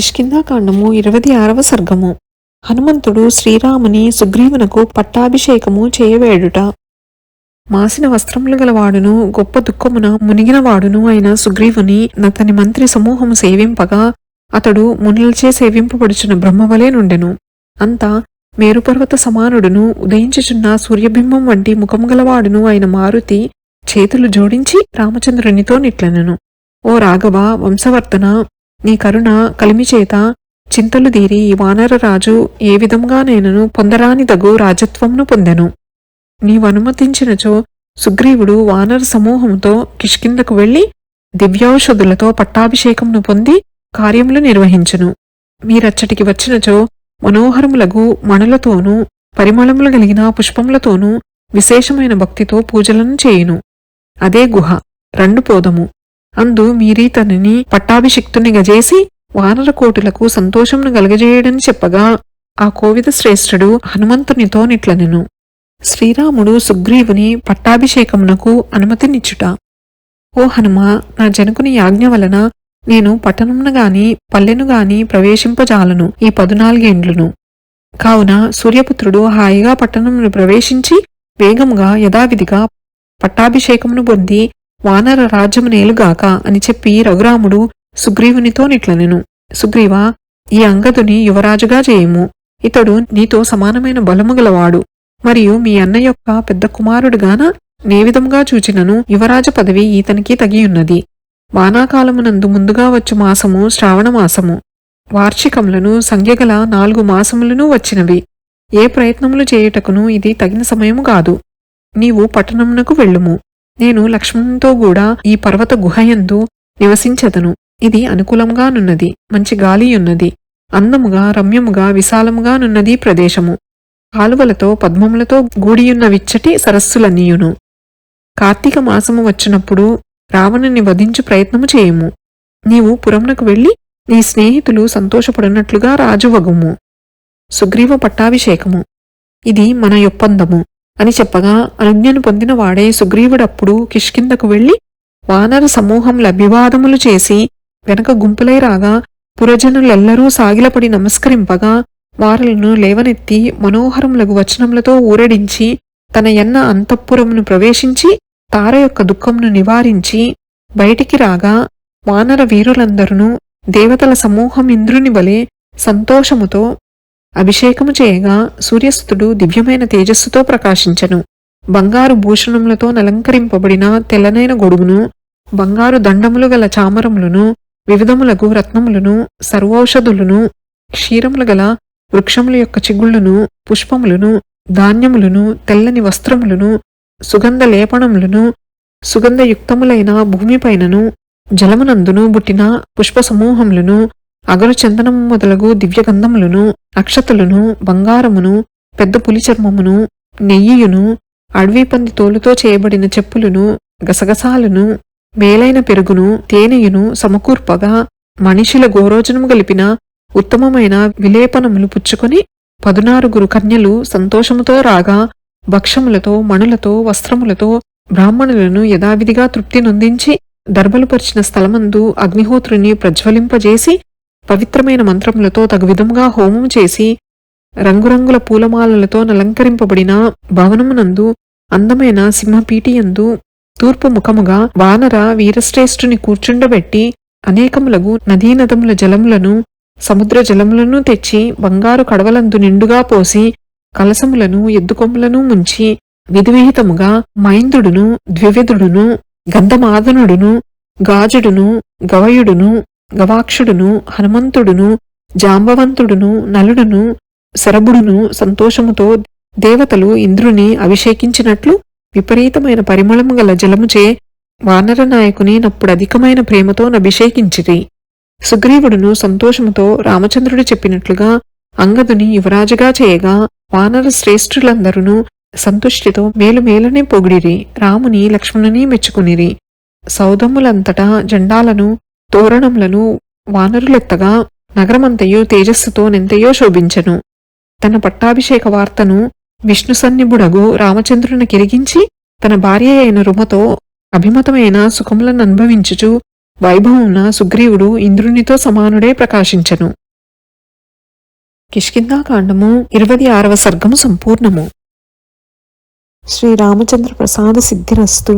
కిష్కిందాకాండము ఇరవై ఆరవ సర్గము. హనుమంతుడు శ్రీరాముని సుగ్రీవునకు పట్టాభిషేకము చేయవేడుట. మాసిన వస్త్రములు గలవాడును గొప్ప దుఃఖమున మునిగినవాడును అయిన సుగ్రీవుని నతని మంత్రి సమూహము సేవింపగా అతడు మునులచే సేవింపబడుచున్న బ్రహ్మవలే నుండెను. అంతా మేరుపర్వత సమానుడును ఉదయించుచున్న సూర్యబింబం వంటి ముఖము గలవాడును అయిన మారుతి చేతులు జోడించి రామచంద్రునితో నిట్లనెను. ఓ రాఘవ వంశవర్ధన నీ కరుణ కలిమిచేత చింతలు దీరి ఈ వానరరాజు ఏ విధంగా నేనను పొందరానిదగు రాజత్వంను పొందెను. నీవనుమతించినచో సుగ్రీవుడు వానర సమూహంతో కిష్కిందకు వెళ్ళి దివ్యౌషధులతో పట్టాభిషేకంను పొంది కార్యములు నిర్వహించును. మీరచ్చటికి వచ్చినచో మనోహరములగు మణులతోనూ పరిమళములు కలిగిన పుష్పములతోనూ విశేషమైన భక్తితో పూజలను చేయును. అదే గుహ రెండు పోదము. అందు మీరీతనిని పట్టాభిషిక్తుని గజేసి వానరకోటులకు సంతోషమును గలగజేయడని చెప్పగా ఆ కోవిద శ్రేష్ఠుడు హనుమంతునితో నిట్లనెను. శ్రీరాముడు సుగ్రీవుని పట్టాభిషేకమునకు అనుమతినిచ్చుట. ఓ హనుమ నా జనకుని యాజ్ఞ వలన నేను పట్టణమును గాని పల్లెను గాని ప్రవేశింపజాలను ఈ పదునాలుగేండ్లును. కావున సూర్యపుత్రుడు హాయిగా పట్టణమును ప్రవేశించి వేగముగా యథావిధిగా పట్టాభిషేకమును పొంది వానర రాజ్యము నేలుగాక అని చెప్పి రఘురాముడు సుగ్రీవునితో నిట్లనెను. సుగ్రీవ ఈ అంగదుని యువరాజుగా చేయము ఇతడు నీతో సమానమైన బలము గలవాడు. మరియు మీ అన్న యొక్క పెద్ద కుమారుడుగాన నే చూచినను యువరాజ పదవి ఈతనికి తగియున్నది. వానాకాలమునందు ముందుగా వచ్చు మాసము శ్రావణ మాసము. వార్షికములను సంఖ్యగల నాలుగు మాసములను వచ్చినవి. ఏ ప్రయత్నములు చేయుటకును ఇది తగిన సమయము కాదు. నీవు పట్టణమునకు వెళ్ళుము. నేను లక్ష్మణునితో కూడా ఈ పర్వత గుహయందు నివసించదను. ఇది అనుకూలంగానున్నది మంచి గాలియున్నది అందముగా రమ్యముగా విశాలముగానున్నది ప్రదేశము. కాలువలతో పద్మములతో గూడియున్న విచ్చటి సరస్సులన్నీయును. కార్తీక మాసము వచ్చినప్పుడు రావణుని వధించు ప్రయత్నము చేయుము. నీవు పురమునకు వెళ్ళి నీ స్నేహితులు సంతోషపడినట్లుగా రాజువగుము. సుగ్రీవ పట్టాభిషేకము. ఇది మన యొప్పందము. అని చెప్పగా అనుజ్ఞను పొందిన వాడే సుగ్రీవుడప్పుడు కిష్కిందకు వెళ్ళి వానర సమూహంల అభివాదములు చేసి వెనక గుంపులై రాగా పురజనులెల్లరూ సాగిలపడి నమస్కరింపగా వారలను లేవనెత్తి మనోహరములకు వచనములతో ఊరడించి తన ఎన్న అంతఃపురమును ప్రవేశించి తార యొక్క దుఃఖమును నివారించి బయటికి రాగా వానర వీరులందరూ దేవతల సమూహం ఇంద్రుని వలె సంతోషముతో అభిషేకము చేయగా సూర్యస్థుడు దివ్యమైన తేజస్సుతో ప్రకాశించను. బంగారు భూషణములతో నలంకరింపబడిన తెల్లనైన గొడుగును బంగారు దండములు గల చామరములను వివిధములకు రత్నములను సర్వౌషధులను క్షీరములు గల వృక్షముల యొక్క చిగుళ్ళును పుష్పములను ధాన్యములను తెల్లని వస్త్రములను సుగంధ లేపనములను సుగంధయుక్తములైన భూమిపైనను జలమునందును బుట్టిన పుష్ప సమూహములను అగరు చందనము మొదలగు దివ్యగంధములను అక్షతలను బంగారమును పెద్ద పులి చర్మమును నెయ్యియును అడవి పంది తోలుతో చేయబడిన చెప్పులను గసగసాలను మేలైన పెరుగును తేనెయును సమకూర్పగా మనిషిల గోరోజనము గలిపిన ఉత్తమమైన విలేపనములు పుచ్చుకొని పదునారుగురు కన్యలు సంతోషముతో రాగా భక్షములతో మణులతో వస్త్రములతో బ్రాహ్మణులను యథావిధిగా తృప్తి నొందించి దర్బలుపరిచిన స్థలమందు అగ్నిహోత్రుని ప్రజ్వలింపజేసి పవిత్రమైన మంత్రములతో తగు విధముగా హోమం చేసి రంగురంగుల పూలమాలలతో నలంకరింపబడిన భవనమునందు అందమైన సింహపీటియందు తూర్పు ముఖముగా వానర వీరశ్రేష్ఠుని కూర్చుండబెట్టి అనేకములగు నదీనదముల జలములను సముద్ర జలములను తెచ్చి బంగారు కడవలందు నిండుగా పోసి కలసములను ఎద్దుకొమ్ములను ముంచి విధివిహితముగా మైందుడును ద్వివిధుడును గంధమాదనుడును గాజుడును గవయుడును గవాక్షుడును హనుమంతుడును జాంబవంతుడును నలుడును శరభుడును సంతోషముతో దేవతలు ఇంద్రుని అభిషేకించినట్లు విపరీతమైన పరిమళము గల జలముచే వానర నాయకుని నప్పుడు అధికమైన ప్రేమతో అభిషేకించిరి. సుగ్రీవుడును సంతోషముతో రామచంద్రుడు చెప్పినట్లుగా అంగదుని యువరాజుగా చేయగా వానర శ్రేష్ఠులందరూ సంతుష్టితో మేలుమేలనే పొగిడిరి. రాముని లక్ష్మణుని మెచ్చుకునిరి. సౌదములంతటా జెండాలను తోరణములను వానరులెత్తగా నగరమంతయు తేజస్సుతో నింతయో శోభించెను. తన పట్టాభిషేక వార్తను విష్ణు సన్నిభుడగు రామచంద్రుని కిరిగించి తన భార్య అయిన రుమతో అభిమతమైన సుఖములను అనుభవించుచు వైభవమున సుగ్రీవుడు ఇంద్రునితో సమానుడే ప్రకాశించను. కిష్కిందాకాండము ఇరవై ఆరవ సర్గము సంపూర్ణము. శ్రీరామచంద్ర ప్రసాద సిద్ధిరస్తు.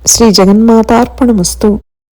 శ్రీ జగన్మాతార్పణమస్తు